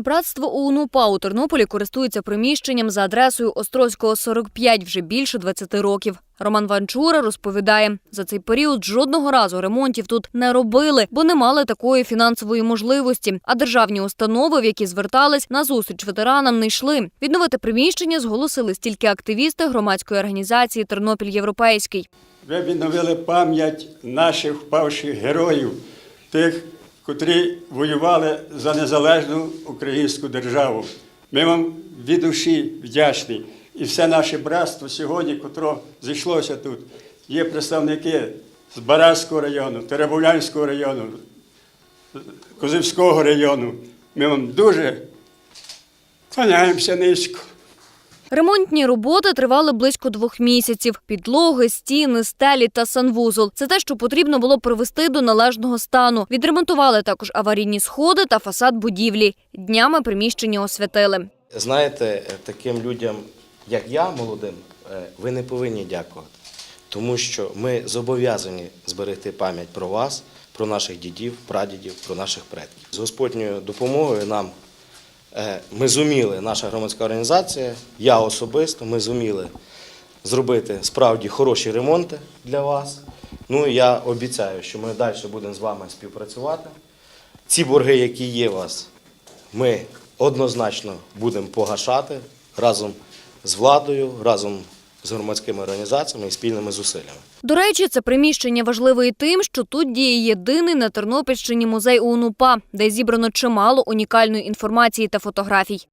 Братство УНУПА у Тернополі користується приміщенням за адресою Острозького 45 вже більше 20 років. Роман Ванчура розповідає, за цей період жодного разу ремонтів тут не робили, бо не мали такої фінансової можливості. А державні установи, в які звертались на зустріч ветеранам, не йшли. Відновити приміщення зголосились тільки активісти громадської організації Тернопіль Європейський. Ви відновили пам'ять наших впавших героїв, тих, котрі воювали за незалежну українську державу. Ми вам від душі вдячні. І все наше братство сьогодні, котре зійшлося тут, є представники з Баразького району, Теребовлянського району, Козівського району. Ми вам дуже кланяємося низько. Ремонтні роботи тривали близько двох місяців. Підлоги, стіни, стелі та санвузол. Це те, що потрібно було привести до належного стану. Відремонтували також аварійні сходи та фасад будівлі. Днями приміщення освятили. Знаєте, таким людям, як я, молодим, е, ви не повинні дякувати, тому що ми зобов'язані зберегти пам'ять про вас, про наших дідів, прадідів, про наших предків. З Господньою допомогою нам ми зуміли, наша громадська організація, я особисто, ми зуміли зробити справді хороші ремонти для вас. Ну і я обіцяю, що ми далі будемо з вами співпрацювати. Ці борги, які є у вас, ми однозначно будемо погашати разом з владою, разом з громадськими організаціями і спільними зусиллями. До речі, це приміщення важливе і тим, що тут діє єдиний на Тернопільщині музей УНУПА, де зібрано чимало унікальної інформації та фотографій.